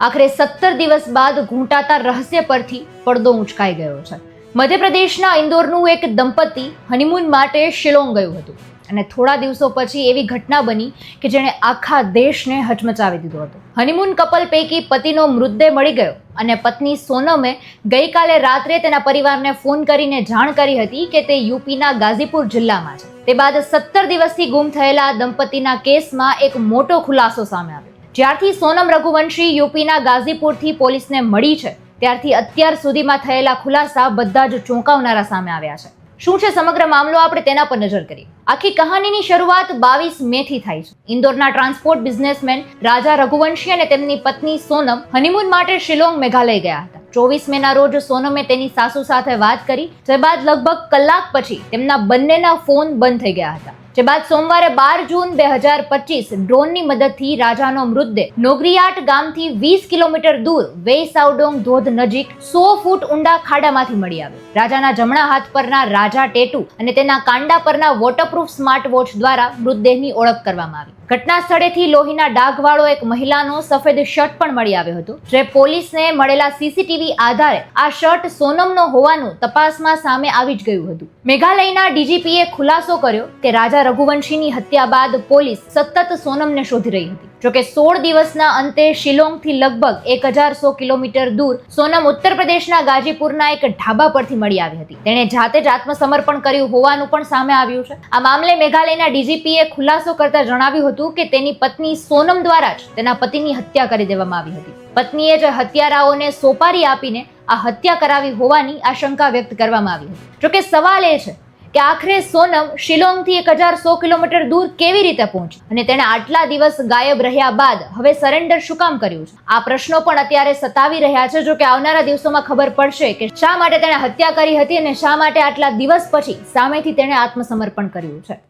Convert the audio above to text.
આખરે સત્તર દિવસ બાદ ઘૂંટાતા રહસ્ય પરથી પડદો ઉંચકાઈ ગયો છે. મધ્યપ્રદેશના ઇન્દોરનું એક દંપતી હનીમૂન માટે શિલોંગ ગયું હતું અને થોડા દિવસો પછી એવી ઘટના બની કે જેણે આખા દેશને હચમચાવી દીધો હતો. હનીમૂન કપલ પૈકી પતિનો મૃતદેહ મળી ગયો અને પત્ની સોનમે ગઈકાલે રાત્રે તેના પરિવારને ફોન કરીને જાણ કરી હતી કે તે યુપીના ગાઝીપુર જિલ્લામાં છે. તે બાદ સત્તર દિવસથી ગુમ થયેલા દંપતીના કેસમાં એક મોટો ખુલાસો સામે આવ્યો. જ્યારથી સોનમ રઘુવંશી યુપીના ગાઝીપુરથી પોલીસને મળી છે, ત્યારથી અત્યાર સુધીમાં થયેલા ખુલાસા બધા જ ચોંકાવનારા સામે આવ્યા છે. શું છે સમગ્ર મામલો? આપણે તેના પર નજર કરીએ. આખી કહાનીની શરૂઆત બાવીસ મે થી થાય છે. ઇન્દોરના ટ્રાન્સપોર્ટ બિઝનેસમેન રાજા રઘુવંશી અને તેમની પત્ની સોનમ હનીમૂન માટે શિલોંગ મેઘાલય ગયા હતા. ચોવીસ મે ના રોજ સોનમે તેની સાસુ સાથે વાત કરી. જે બાદ લગભગ કલાક પછી તેમના બંનેના ફોન બંધ થઈ ગયા હતા. જે બાદ સોમવારે બાર જૂન બે હજાર પચીસ ડ્રોનની મદદથી રાજાનો મૃતદેહ નોગરીયાટ ગામથી વીસ કિલોમીટર દૂર વેસાઉડોંગ ધોધ નજીક સો ફૂટ ઊંડા ખાડામાંથી મળી આવ્યો. રાજાના જમણા હાથ પરના રાજા ટેટુ અને તેના કાંડા પરના વોટરપ્રૂફ સ્માર્ટ વોચ દ્વારા મૃતદેહની ઓળખ કરવામાં આવી. ઘટના સ્થળેથી લોહીના ડાઘવાળો એક મહિલાનો સફેદ શર્ટ પણ મળી આવ્યો હતો, જે પોલીસને મળેલા સીસીટીવી આધારે આ શર્ટ સોનમનો હોવાનું તપાસમાં સામે આવી જ ગયું હતું. મેઘાલયના ડીજીપીએ ખુલાસો કર્યો કે રાજા રઘુવંશીની હત્યા બાદ પોલીસ સતત સોનમને શોધી રહી હતી. જોકે સોળ દિવસના અંતે શિલોંગથી લગભગ એક હજારસો કિલોમીટર દૂર સોનમ ઉત્તર પ્રદેશના ગાજીપુરના એક ઢાબા પરથી મળી આવી હતી. તેણે જાતે જ આત્મસમર્પણ કર્યું હોવાનું પણ સામે આવ્યું છે. આ મામલે મેઘાલયના ડીજીપીએ ખુલાસો કરતા જણાવ્યું હતું કે તેની પત્ની સોનમ દ્વારા જ તેના પતિની હત્યા કરી દેવામાં આવી હતી. પત્નીએ જ હત્યારાઓને સોપારી આપીને આ હત્યા કરાવી હોવાની આશંકા વ્યક્ત કરવામાં આવી હતી. જોકે સવાલ એ છે કે આખરે સોનમ શિલોંગથી એક હજાર સો કિલોમીટર દૂર કેવી રીતે પહોંચી? અને તેણે આટલા દિવસ ગાયબ રહ્યા બાદ હવે સરેન્ડર શું કામ કર્યું છે? આ પ્રશ્નો પણ અત્યારે સતાવી રહ્યા છે જો કે આવનારા દિવસોમાં ખબર પડશે કે શા માટે તેણે હત્યા કરી હતી અને શા માટે આટલા દિવસ પછી સામેથી તેણે આત્મસમર્પણ કર્યું છે.